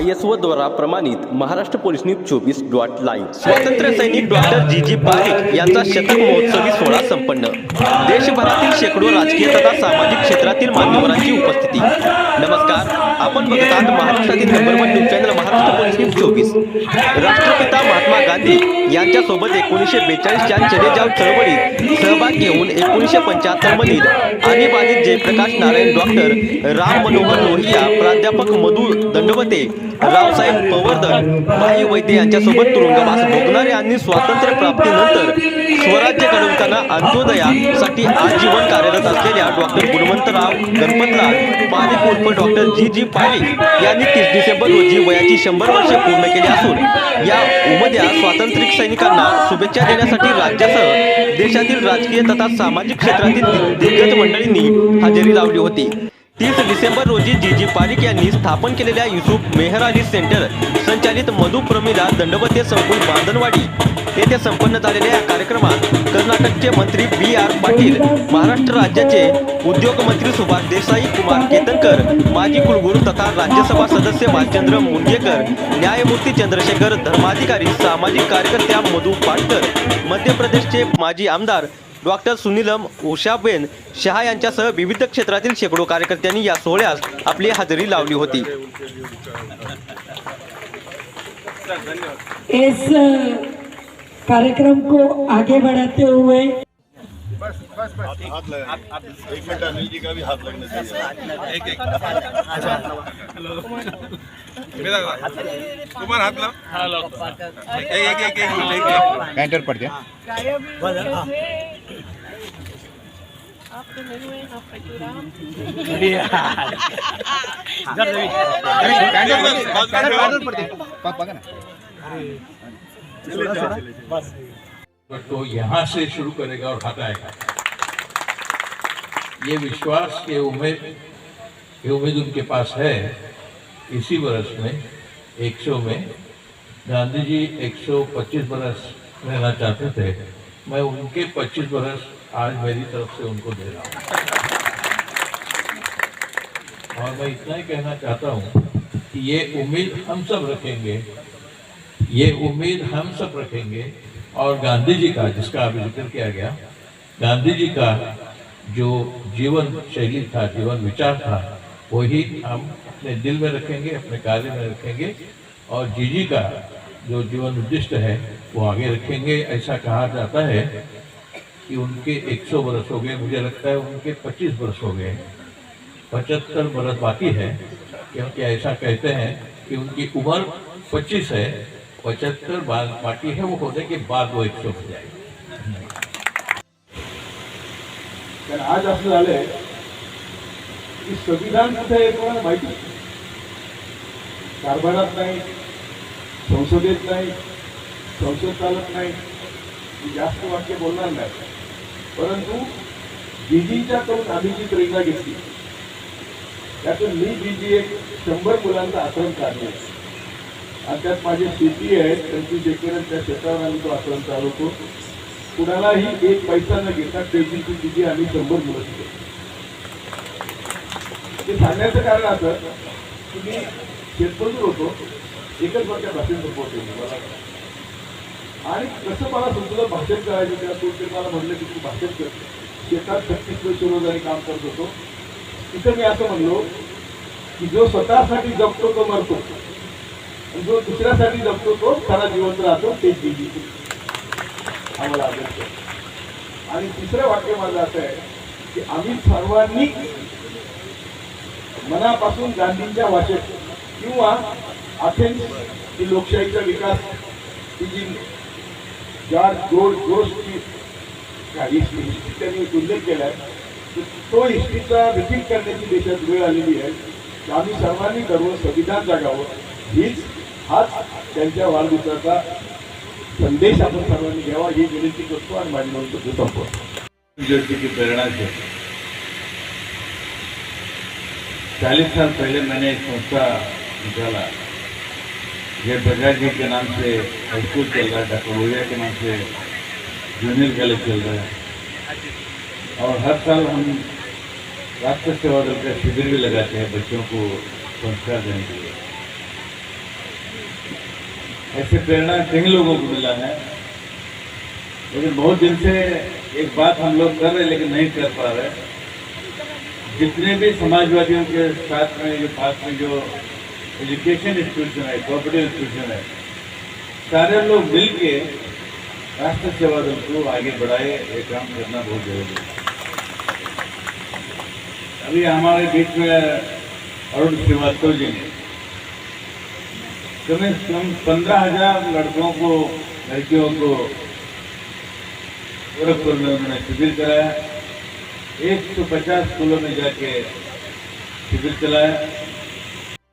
I S O द्वारा प्रमाणित Maharashtra police news चोवीस डॉट लाईव्ह स्वातंत्र्य सैनिक डॉक्टर जी. जी. पारिक यांचा शतक महोत्सवी सोहळा संपन्न. देशभरातील शेकडो राजकीय तथा सामाजिक क्षेत्रातील मान्यवरांची उपस्थिती. नमस्कार आपण बघत आहात महाराष्ट्रातील number one news channel Maharashtra police news चोवीस. राष्ट्रपिता महात्मा गांधी यांच्यासोबत एकोणीसशे बेचाळीसच्या चलेजाव चळवळीत सहभाग घेऊन एकोणीसशे पंच्याहत्तर मधील आणीबाणीत जयप्रकाश नारायण डॉक्टर राम मनोहर लोहिया प्राध्यापक मधु दंडवते रावसाहेब पवर्धन भाई वैद्य यांच्यासोबत तुरुंगवास भोगणारे आणि स्वातंत्र्य प्राप्तीनंतर स्वराज्य घडवताना अंत्योदयासाठी आजीवन कार्यरत असलेल्या डॉक्टर गुणवंतराव गणपतराव पारिक उर्फ डॉक्टर जी जी पारिक यांनी तीस डिसेंबर रोजी वयाची शंभर वर्षे पूर्ण केली असून या उमद्या स्वातंत्र्य सैनिकांना शुभेच्छा देण्यासाठी राज्यासह देशातील राजकीय तथा सामाजिक क्षेत्रातील दिग्गज मंडळींनी हजेरी लावली होती. तीस डिसेंबर रोजी जी जी पारिक यांनी स्थापन केलेल्या युसुफ मेहर अली सेंटर संचालित मधु प्रमिला दंडवते संकुल बांधनवाडी येथे संपन्न झालेल्या या कार्यक्रमात कर्नाटकचे मंत्री बी आर पाटील महाराष्ट्र राज्याचे उद्योग मंत्री सुभाष देसाई कुमार केतनकर माजी कुलगुरू तथा राज्यसभा सदस्य भालचंद्र मुंडगेकर न्यायमूर्ती चंद्रशेखर धर्माधिकारी सामाजिक कार्यकर्त्या मधु पाटकर मध्य प्रदेशचे माजी आमदार डॉक्टर सुनीलम उषाबेन शहा यांच्यासह विविध क्षेत्रातील शेकडो कार्यकर्त्यांनी या सोहळ्यास आपली हजेरी लावली होती. इस कार्यक्रम को आगे बढ़ाते हुए हाथ लगा. एक मिनट अनिल जी का भी हाथ लगना चाहिए. एक एक. मेरा कुमार हात लाव एक एक एक चूड़ा तो यहाँ से शुरू करेगा और हटाएगा। ये विश्वास के उम्मीद ये उम्मीद उनके पास है। इसी वर्ष में 100 में, गांधी जी 125 बरस रहना चाहते थे। मैं उनके 25 बरस आज मेरी तरफ़ से उनको दे रहा हूँ और मैं इतना ही कहना चाहता हूँ कि ये उम्मीद हम सब रखेंगे, ये उम्मीद हम सब रखेंगे, और गांधी जी का, जिसका अभी ज़िक्र किया गया, गांधी जी का जो जीवन शैली था, जीवन विचार था, वही हम अपने दिल में रखेंगे, अपने कार्य में रखेंगे, और जीजी का जो जीवन उद्दिष्ट है, वो आगे रखेंगे, ऐसा कहा जाता है कि उनके 100 बरस हो गए, मुझे लगता है उनके 25 बरस हो गए पचहत्तर बरस बाकी है, क्योंकि ऐसा कहते हैं कि उनकी उम्र 25 है, पचहत्तर बाकी है, वो होने के बाद वो एक सौ हो जाएगी। आज असं संविधान कुठे आहे कोणाला माहिती कारभारात नाही संसदेत नाही संसद चालत नाही जास्त वाक्य बोलणार नाही। परंतु बीजीच्या कडून आम्ही जी प्रेरणा घेतली त्यातून मी बीजी एक शंभर मुलांचा आश्रम काढले. आणि त्यात माझे शेती आहेत पंचवीस एकर त्या शेतावर आम्ही तो आश्रम चालवतो. कुणालाही एक पैसा न घेता केजीची बीजी आम्ही शंभर मुलं शिकवतो ते सांगण्याचं कारण असं की मी शेतमजूर होतो एकच वर्षा भाषेत सपोर्ट मला आणि कसं मला तुमचं भाषण करायचं त्या ते मला म्हणलं की तू भाषण कर. शेतात छत्तीस वर्ष काम करत होतो. तिथं मी असं म्हणलो की जो स्वतःसाठी जगतो तो मरतो. आणि जो दुसऱ्यासाठी जगतो तो खरा जिवंत राहतो ते दिली आम्हाला आदर्श आणि तिसरं वाक्य माझं असं आहे की आम्ही सर्वांनी मनापासून गांधींच्या भाषेत किंवा अथेन्स ही लोकशाहीचा विकास ही जी ज्या गोड गोष्टी हिस्ट्री हिस्ट्री त्यांनी उल्लेख केला आहे. तर तो हिस्ट्रीचा रिपीट करण्याची देशात वेळ आलेली आहे. की आम्ही सर्वांनी गर्व संविधान जागावं. हीच हाच त्यांच्या वाढदिवसाचा संदेश आपण सर्वांनी घ्यावा ही विनंती करतो आणि माझी म्हणून संपवतो जयंती की प्रेरणा से. चालीस साल पहले मैंने एक संस्था निकाला. जय प्रकाश जी के नाम से स्कूल चल रहा है, डॉक्टर लोहिया के नाम से जूनियर कॉलेज चल रहा है। और हर साल हम राष्ट्र सेवा दल का शिविर भी लगाते हैं बच्चों को संस्कार देने के लिए। ऐसे प्रेरणा कई लोगों को मिला है। लेकिन बहुत दिन से एक बात हम लोग कर रहे लेकिन नहीं कर पा रहे। जितने भी समाजवादियों के साथ में, जो पास में जो एजुकेशन इंस्टीट्यूशन है, कोऑपरेटिव इंस्टीट्यूशन है, सारे लोग मिल के राष्ट्र सेवा दल को आगे बढ़ाए, ये काम करना बहुत ज़रूरी है। अभी हमारे बीच में अरुण श्रीवास्तव जी ने कम से कम पंद्रह हज़ार लड़कों को, लड़कियों को गोरखपुर में उन्होंने शिविर कराया, एक सौ पचास स्कूलों में जाके शिविर चलाया।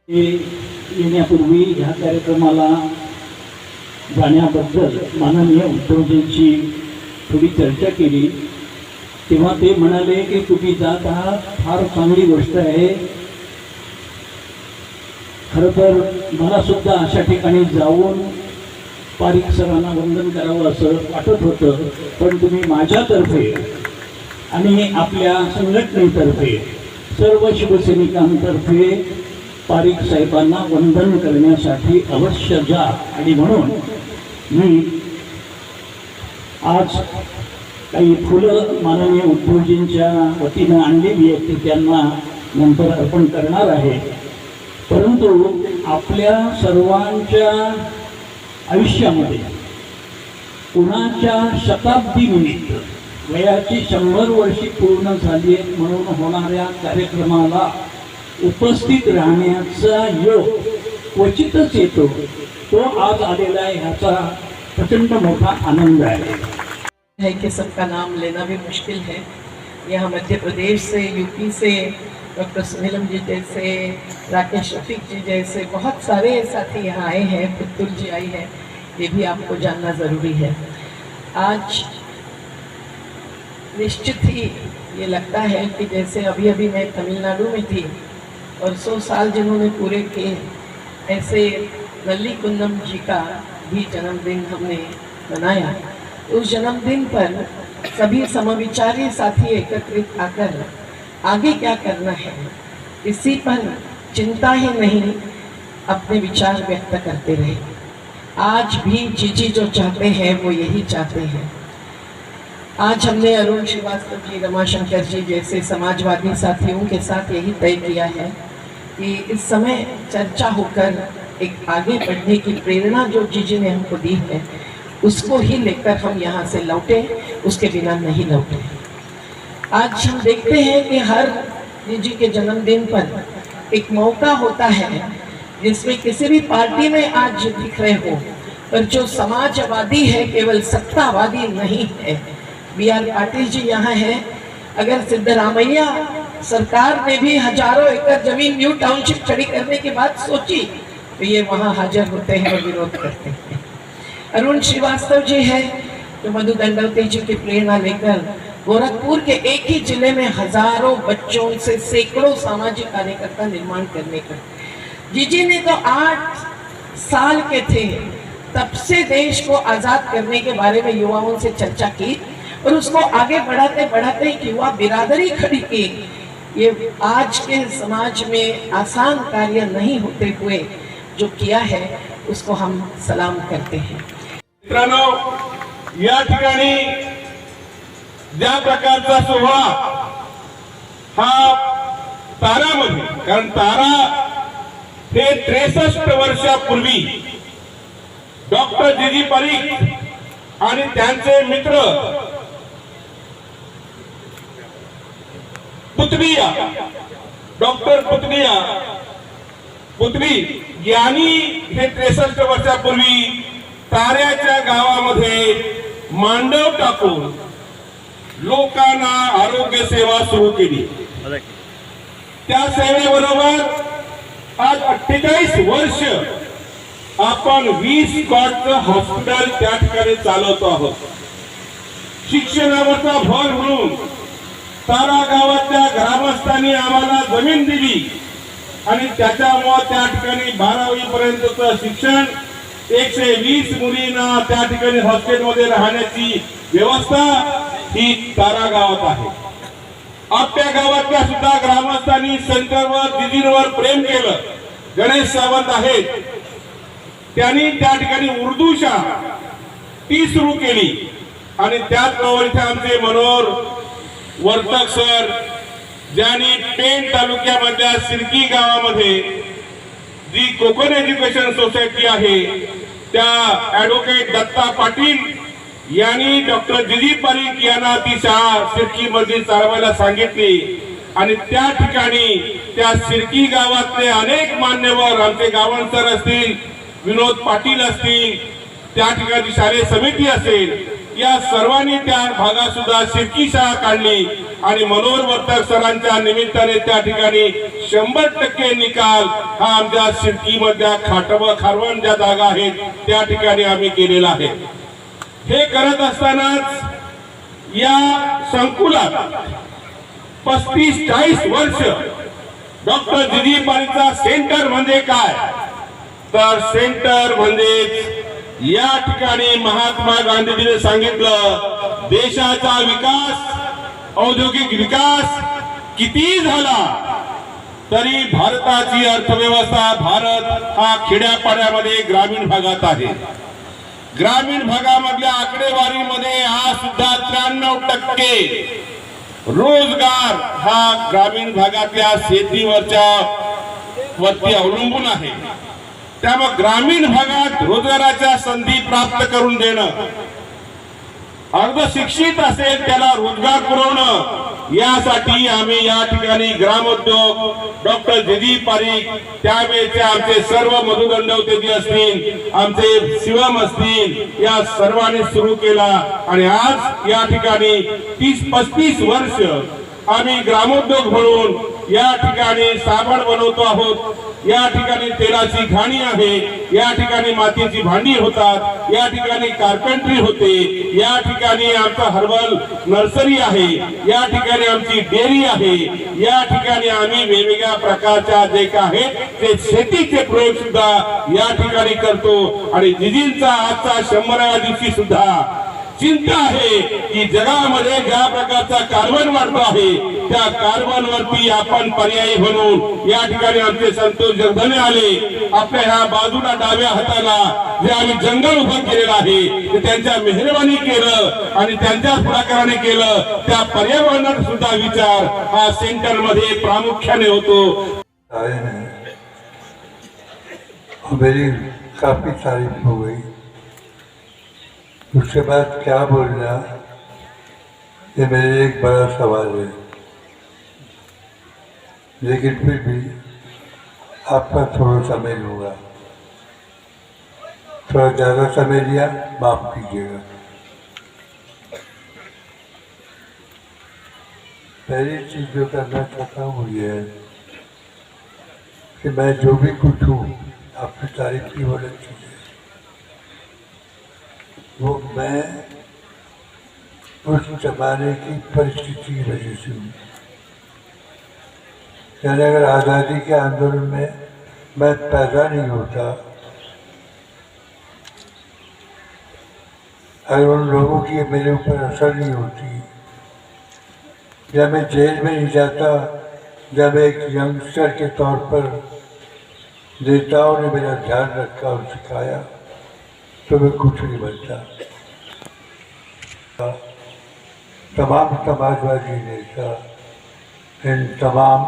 येण्यापूर्वी ह्या कार्यक्रमाला जाण्याबद्दल माननीय उद्धवजींची थोडी चर्चा केली. तेव्हा ते म्हणाले की तुम्ही जात आहात फार चांगली गोष्ट आहे. खरं तर मला सुद्धा अशा ठिकाणी जाऊन पारिक सरांना वंदन करावं असं वाटत होतं पण तुम्ही माझ्यातर्फे आणि आपल्या संघटनेतर्फे सर्व शिवसैनिकांतर्फे पारिक साहेबांना वंदन करण्यासाठी अवश्य जा. आणि म्हणून मी आज काही फुलं माननीय उद्धवजींच्या वतीनं आणलेली आहेत ती त्यांना नंतर अर्पण करणार आहे. परंतु आपल्या सर्वांच्या आयुष्यामध्ये कुणाच्या शताब्दीनिमित्त वयाची शंभर वर्षी पूर्ण झाली आहेत म्हणून होणाऱ्या कार्यक्रमाला उपस्थित राहण्याचा योग क्वचितच येतो. तो आज आलेला आहे प्रचंड मोठा आनंद आहे. है कि सबका नाम लेना भी मुश्किल है. यहाँ मध्य प्रदेश से, यूपी से, डॉक्टर सुनीलम जी जैसे, राकेश रफीक जी जैसे बहुत सारे साथी यहाँ आए हैं पुतुल जी आई है, ये भी आपको जानना ज़रूरी है. आज निश्चित ही ये लगता है कि जैसे अभी अभी मैं तमिलनाडु में थी और सौ साल जिन्होंने पूरे किए, ऐसे नल्ली कुंदम जी का भी जन्मदिन हमने मनाया। उस जन्मदिन पर सभी समविचारी साथी एकत्रित आकर, आगे क्या करना है? इसी पर चिंता ही नहीं, अपने विचार व्यक्त करते रहे। आज भी जीजी जो चाहते हैं, वो यही चाहते हैं। आज हमने अरुण श्रीवास्तव जी, रमाशंकर जी जैसे समाजवादी साथियों के साथ यही तय किया है कि इस समय चर्चा होकर एक आगे बढ़ने की प्रेरणा जो जीजी ने हमको दी है, उसको ही लेकर हम यहाँ से लौटे, उसके बिना नहीं लौटे। आज हम देखते हैं कि हर जी के जन्मदिन पर एक मौका होता है, जिसमें किसी भी पार्टी में आज दिख रहे हो, पर जो समाजवादी है, केवल सत्तावादी नहीं है। बी आर पाटिल जी यहाँ है। अगर सिद्धरामैया सरकार ने भी हज़ारों एकड़ ज़मीन न्यू टाउनशिप खड़ी करने की बात सोची तो ये वहाँ हाजिर होते हैं और विरोध करते हैं। अरुण श्रीवास्तव जी है, जो मधु दंडवती जी की प्रेरणा लेकर गोरखपुर के एक ही ज़िले में हज़ारों बच्चों से सैकड़ों सामाजिक कार्यकर्ता निर्माण करने का। जीजी ने तो आठ साल के थे, तब से देश को आज़ाद करने के बारे में युवाओं से चर्चा की और उसको आगे बढ़ाते बढ़ाते युवा बिरादरी खड़ी की। ये आज के समाज में आसान कार्य नहीं होते हुए जो किया है, उसको हम सलाम करते हैं। मित्रांनो, या ठिकाणी ज्या प्रकारचा सोहळा हा कारण तारा हे त्रेसष्ट वर्षापूर्वी डॉक्टर जी जी परीख मित्र पुतलिया डॉक्टर पुतलिया पुतली यांनी हे त्रेसष्ट वर्षापूर्वी ताऱ्याच्या गावामध्ये मांडव टाकून लोकांना आरोग्य सेवा सुरू केली. त्या सेवेबरोबर आज अठ्ठेचाळीस वर्ष आपण वीस कॉटचं हॉस्पिटल त्या ठिकाणी चालवतो आहोत. शिक्षणावरचा भर म्हणून तारा गावातल्या ग्रामस्थांनी आम्हाला जमीन दिली. आणि त्याच्यामुळे त्या ठिकाणी बारावी पर्यंतचं शिक्षण एकशे वीस मुलींना त्या ठिकाणी हॉस्टेलमध्ये राहण्याची व्यवस्था ही तारा गावात आहे. आपल्या गावातल्या सुद्धा ग्रामस्थांनी शंकरवर दिदींवर प्रेम केलं. गणेश सावंत आहेत. त्यांनी त्या ठिकाणी उर्दू शाळा ती सुरू केली. आणि त्याच इथे आमचे मनोहर वर्तक सर ज्यांनी पेण तालुक्यामधल्या सिरकी गावामध्ये जी कोकण एज्युकेशन सोसायटी आहे त्या ऍडव्होकेट दत्ता पाटील यांनी डॉक्टर जिजी पारीख यांना ती शाळा सिरकी मध्ये चालवायला सांगितली. आणि त्या ठिकाणी त्या सिरकी गावातले अनेक मान्यवर आमचे गावणसर असतील विनोद पाटील असतील त्या ठिकाणी शालेय समिती असेल या सर्वांनी त्या भागात सुद्धा शिरकी शाळा काढली आणि मनोहर वर्तक सरांच्या निमित्ताने त्या ठिकाणी शंभर टक्के निकाल हा आमच्या सिरकी मधल्या खाटव खारवण ज्या जागा आहेत त्या ठिकाणी आम्ही केलेला आहे. हे करत असतानाच या संकुलात पस्तीस चाळीस वर्ष डॉक्टर दिदी पाणीचा सेंटर म्हणजे काय? तर सेंटर म्हणजेच या ठिकाणी महात्मा गांधीजीने सांगितलं देशाचा विकास औद्योगिक विकास किती झाला तरी भारताची अर्थव्यवस्था भारत हा खेड्यापाड्यामध्ये ग्रामीण भागात आहे. ग्रामीण भागामधल्या आकडेवारीमध्ये आज सुद्धा त्र्याण्णव टक्के. रोजगार हा ग्रामीण भागातल्या शेतीवरच्या वरती अवलंबून आहे. त्यामुळे ग्रामीण भागात रोजगाराच्या संधी प्राप्त करून देणं. अर्ध शिक्षित असेल त्याला रोजगार पुरवणं. यासाठी आम्ही या ठिकाणी ग्रामोद्योग डॉक्टर जिदी पारीख त्यावेळेचे आमचे सर्व मधुदंडवते असतील आमचे शिवम असतील या सर्वांनी सुरू केला. आणि आज या ठिकाणी तीस पस्तीस वर्ष आम्ही ग्रामोद्योग म्हणून या ठिकाणी साबण बनवतो आहोत. या ठिकाणी तेलाची घाणी आहे. या ठिकाणी मातीची भांडी होतात. या ठिकाणी कार्पेंट्री होते. या ठिकाणी आमचा हर्बल नर्सरी आहे. या ठिकाणी आमची डेअरी आहे. या ठिकाणी आम्ही वेगवेगळ्या प्रकारच्या जे काय आहेत ते शेतीचे प्रयोग सुद्धा या ठिकाणी करतो. आणि जिजींचा आजचा शंभराव्या दिवशी सुद्धा चिंता आहे की जगामध्ये ज्या प्रकारचा कार्बन वाढतो आहे त्या कार्बन वरती आपण पर्यायी म्हणून या ठिकाणी आमचे संतोष जगधने आले. आपल्या ह्या बाजूला डाव्या हाताला जे आम्ही जंगल उभं केलेलं आहे ते त्यांच्या मेहरबानी केलं आणि त्यांच्या पुढाकाराने केलं. त्या पर्यावरणात सुद्धा विचार हा सेंटरमध्ये प्रामुख्याने होतो. काफ़ी तारीफ हो गई। उसके बाद क्या बोलना? ये मेरे एक बड़ा सवाल है। लेकिन फिर भी आपका थोड़ा समय लूँगा। थोड़ा ज़्यादा समय लिया, माफ़ कीजिएगा। पहली चीज़ जो करना चाहता हूँ ये है कि मैं जो भी कुछ हूँ, आपकी तारीफ़ की वो अच्छी है। वो मैं उस जमाने की परिस्थिति की वजह से हूँ। यानी अगर आज़ादी के आंदोलन में मैं पैदा नहीं होता, अगर उन लोगों की मेरे ऊपर असर नहीं होती, या मैं जेल में नहीं जाता जब एक यंगस्टर के तौर पर नेताओं ने मेरा ध्यान रखा और सिखाया तो कुछ नहीं बनता। तमाम समाजवादी नेता, इन तमाम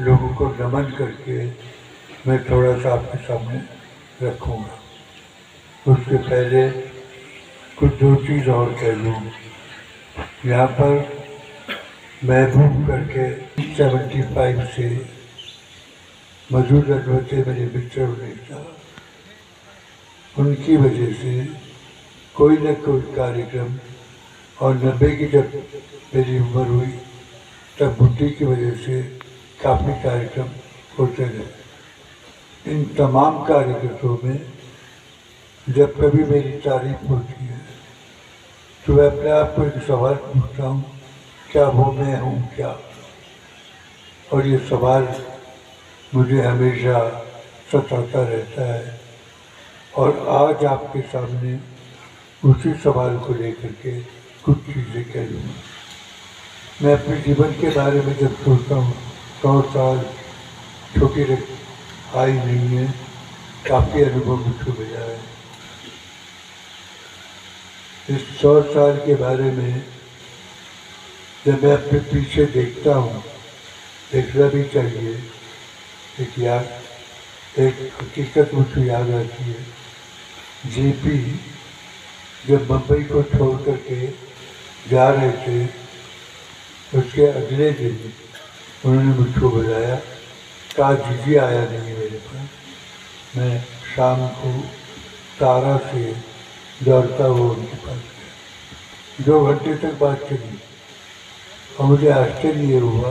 लोगों को नमन करके मैं थोड़ा सा आपके सामने रखूँगा। उससे पहले कुछ दो चीज़ और कह लूँ यहाँ पर महबूब करके सेवेंटी फाइव से मजूद अनवते मेरे मित्र नेता। उनकी वजह से कोई न कोई कार्यक्रम और नब्बे की जब मेरी उम्र हुई, तब बुद्धि की वजह से काफ़ी कार्यक्रम होते रहे। इन तमाम कार्यक्रमों में जब कभी मेरी तारीफ़ होती है तो मैं अपने आप को एक सवाल पूछता हूँ, क्या वो मैं हूँ क्या? और ये सवाल मुझे हमेशा सताता रहता है। और आज आपके सामने उसी सवाल को लेकर के कुछ चीज़ें कह लूँगा मैं अपने जीवन के बारे में जब सोचता हूँ, सौ साल छोटी आई नहीं है, काफ़ी अनुभव मुझको मिला है। इस सौ साल के बारे में जब मैं अपने पीछे देखता हूँ, देखना भी चाहिए, एक याद, एक हकीकत मुझको याद आती है। जेपी जब मुंबई को छोड़ करके जा रहे थे, उसके अगले दिन उन्होंने मुझको बुलाया। कहा जीजी आया नहीं मेरे पास मैं शाम को तारा से दौड़ता हुआ उनके पास गया। दो घंटे तक बात करी और मुझे आश्चर्य हुआ